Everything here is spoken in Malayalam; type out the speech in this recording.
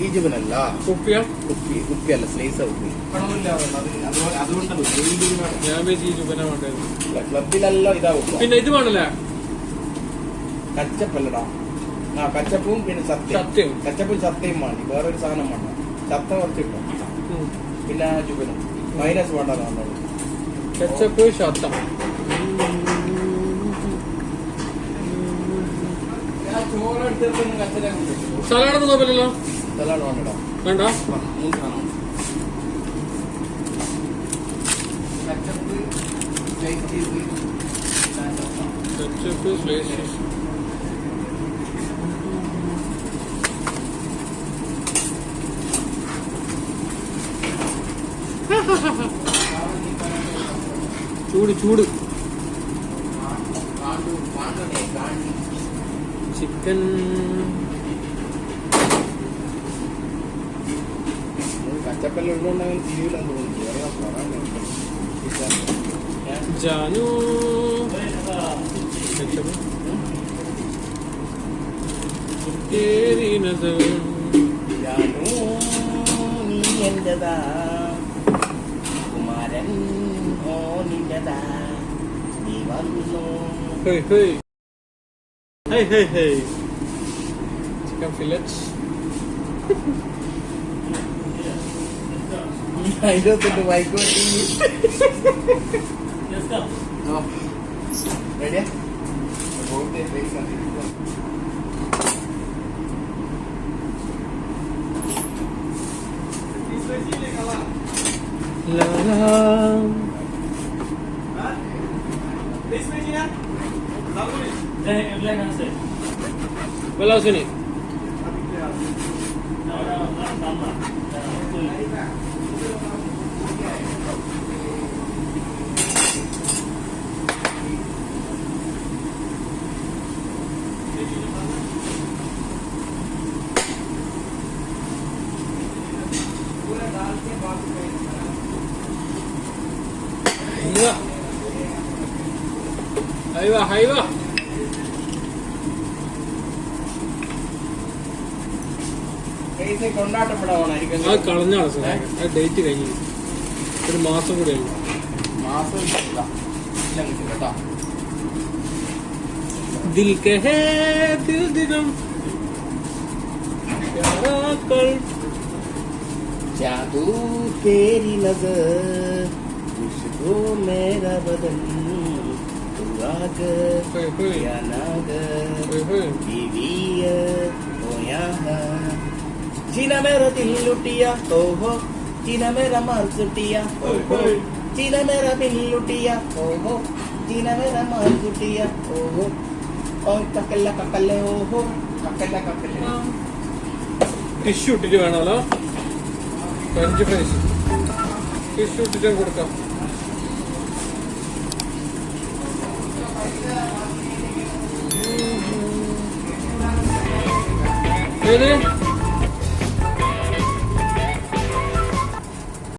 ഈ ജീവനല്ല കുപ്പിയ? കുപ്പി കുപ്പിയല്ല സ്ലൈസ് കുപ്പി. ക്ലബിലല്ല ഇതാ പിന്നെ ഇത് വേണല്ലേ? കച്ചപ്പല്ലടാ. ആ കച്ചപ്പും പിന്നെ സത്യം. സത്യം. കച്ചപ്പും സത്യം വേണ്ടി വേറൊരു സാധനം വേണ്ട ചത്ത കുറച്ചിട്ടോ. പിന്നെ ആ ജുബനും. മൈനസ് വേണ്ടെന്ന് പറഞ്ഞത് விளாடுவாங்கடா வேண்டா. கச்சப்பு ஸ்லைஸ் சூடு சூடு. சிக்கன். സ്ലൈസ് ചെയ്ത് കെച്ചപ്പ് സ്ലൈസ് ചൂട് ചൂട് കാണ്ടു കാണ്ടേ കാണ്ടി ചിക്കൻ കച്ചപ്പെല്ലാം ഉള്ളതുകൊണ്ടാണ് I don't know why I go to you. Just. No. Ready? I hope they make something. La la. Please, please, yeah. Come on. Hey, I'm playing on stage. Well, I was in it. I'm playing Ayo, ayo. കൊണ്ടാട്ടപ്പെടാവാണായിരിക്കും അത് കളഞ്ഞാണ് സാർ അത് ഡേറ്റ് കഴിഞ്ഞു. ഒരു മാസം കൂടെ ഉള്ളു മാസം ഇല്ല. ഇല്ല കിട്ടില്ല കേട്ടോ. जादू तेरी नजर खुशबू मेरा बदन तू आगर होय होय या नागर होय होय बीवी ओ यहाँ जीना मेरा दिल लुटिया ओ हो जीना मेरा मार सुटिया ओ हो जीना मेरा दिल लुटिया ओ हो जीना मेरा मार सुटिया ओ हो ओ ककल्ला ककल्ले ओ हो ककल्ला ककल्ले ടിഷ്യൂ ഇട്ടിട്ട് വേണമല്ലോ ഫ്രഞ്ച് ഫ്രൈസ് ടിഷ്യൂ ഇട്ടിട്ട് കൊടുക്കാം ഏത്